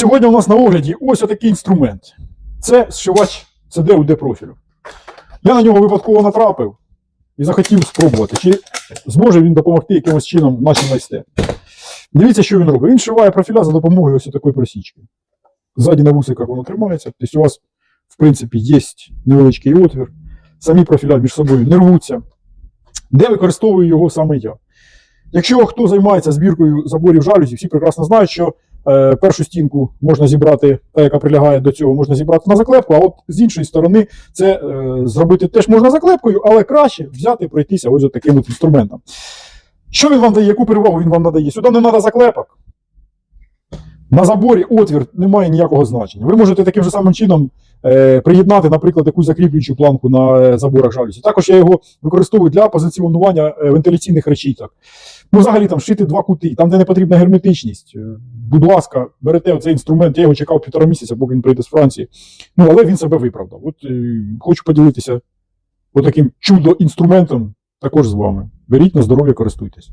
Сьогодні у нас на огляді ось такий інструмент. Це зшивач CD UD профілю. Я на нього випадково натрапив і захотів спробувати, чи зможе він допомогти якимось чином нашій майстерні. Дивіться, що він робить. Він шиває профіля за допомогою ось такої просічки. Ззаді на вусиках воно тримається. Тобто у вас, в принципі, є невеличкий отвір. Самі профіля між собою не рвуться. Де використовую його саме я? Якщо хто займається збіркою заборів жалюзі, всі прекрасно знають, що першу стінку можна зібрати, та, яка прилягає до цього, можна зібрати на заклепку, а от з іншої сторони це е, зробити теж можна заклепкою, але краще взяти пройтися ось таким от інструментом. Що він вам дає, яку перевагу він вам надає? Сюди не треба заклепок. На заборі отвір не має ніякого значення. Ви можете таким же самим чином е, приєднати, наприклад, якусь закріплюючу планку на е, заборах жалюзі. Також я його використовую для позиціонування е, вентиляційних решіток. Ну, взагалі там шити два кути, там, де не потрібна герметичність. Будь ласка, берете цей інструмент, я його чекав півтора місяця, поки він прийде з Франції. Ну, але він себе виправдав. От е, хочу поділитися отаким чудо-інструментом також з вами. Беріть на здоров'я, користуйтесь.